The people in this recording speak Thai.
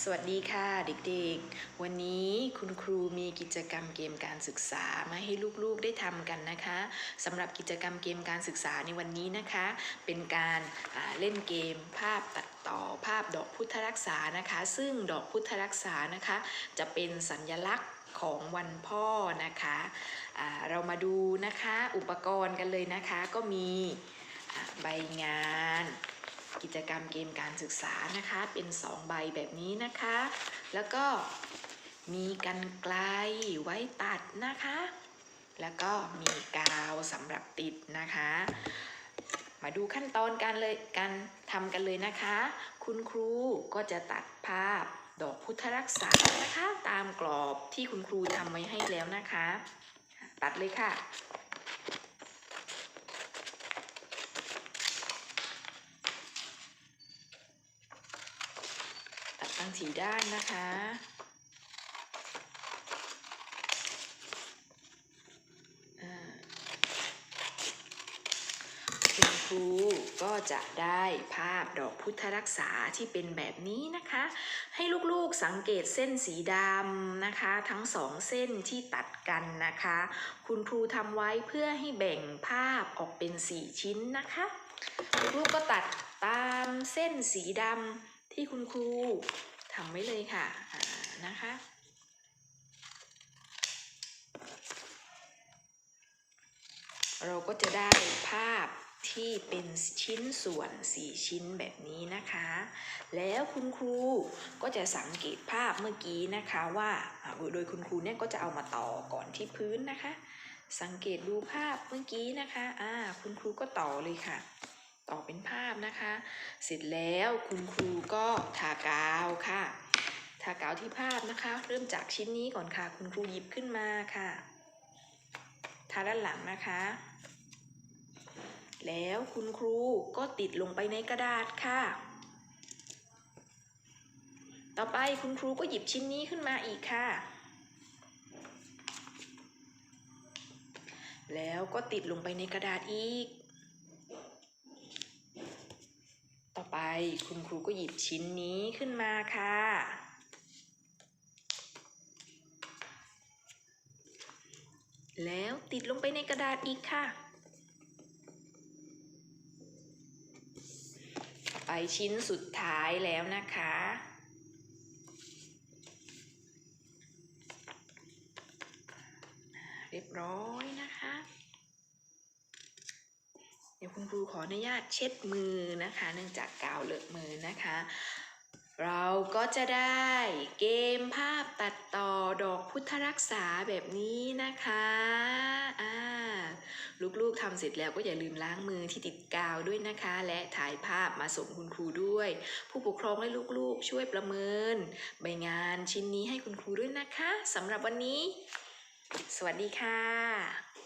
สวัสดีค่ะเด็กๆ วันนี้คุณครูมีกิจกรรมเกมการศึกษามาให้ลูกๆได้ทำกันนะคะสำหรับกิจกรรมเกมการศึกษาในวันนี้นะคะ เป็นการเล่นเกมภาพตัดต่อภาพดอกพุทธรักษานะคะ ซึ่งดอกพุทธรักษานะคะ จะเป็นสัญลักษณ์ของวันพ่อนะคะอ่าเรามาดูนะคะอุปกรณ์กันเลยนะคะ ก็มีใบงาน กิจกรรมเกมการศึกษานะคะ เป็น 2 ใบแบบนี้นะคะ แล้วก็มีกันไกลไว้ตัดนะคะ แล้วก็มีกาวสำหรับติดนะคะ มาดูขั้นตอนการเลยการทำกันเลยนะคะ คุณครูก็จะตัดภาพดอกพุทธรักษานะคะ ตามกรอบที่คุณครูทำไว้ให้แล้วนะคะ ตัดเลยค่ะ ทั้งสีด้านนะคะ คุณครูก็จะได้ภาพดอกพุทธรักษาที่เป็นแบบนี้นะคะ ให้ลูกๆสังเกตเส้นสีดำนะคะ ทั้งสองเส้นที่ตัดกันนะคะ คุณครูทำไว้เพื่อให้แบ่งภาพออกเป็นสี่ชิ้นนะคะ ลูกๆก็ตัดตามเส้นสีดำที่คุณครู ทำไว้เลยค่ะนะคะ เราก็จะได้ภาพที่เป็นชิ้นส่วน 4 ชิ้นแบบนี้นะคะ แล้วคุณครูก็จะสังเกตภาพเมื่อกี้นะคะว่าอ่าโดยคุณครูเนี่ยก็จะเอามาต่อก่อนที่พื้นนะคะ สังเกตดูภาพเมื่อกี้นะคะอ่าคุณครูก็ต่อเลยค่ะ ต่อเป็นภาพนะคะ เสร็จแล้วคุณครูก็ทากาวค่ะทากาวที่ภาพนะคะ เริ่มจากชิ้นนี้ก่อนค่ะ คุณครูหยิบขึ้นมาค่ะ ทาด้านหลังนะคะ แล้วคุณครูก็ติดลงไปในกระดาษค่ะ ต่อไปคุณครูก็หยิบชิ้นนี้ขึ้นมาอีกค่ะ แล้วก็ติดลงไปในกระดาษอีก ต่อไป คุณครูก็หยิบชิ้นนี้ขึ้นมาค่ะ แล้วติดลงไปในกระดาษอีกค่ะ ไปชิ้นสุดท้ายแล้วนะคะเรียบร้อยนะคะ ดี๋ยวคุณครูขออนุญาตเช็ดมือนะคะ เนื่องจากกาวเลอะมือนะคะ เราก็จะได้เกมภาพตัดต่อดอกพุทธรักษาแบบนี้นะคะอ่าลูกๆทำเสร็จแล้วก็อย่าลืมล้างมือที่ติดกาวด้วยนะคะ และถ่ายภาพมาส่งคุณครูด้วย ผู้ปกครองและลูกๆ ช่วยประเมิน ใบงานชิ้นนี้ให้คุณครูด้วยนะคะสำหรับวันนี้ สวัสดีค่ะ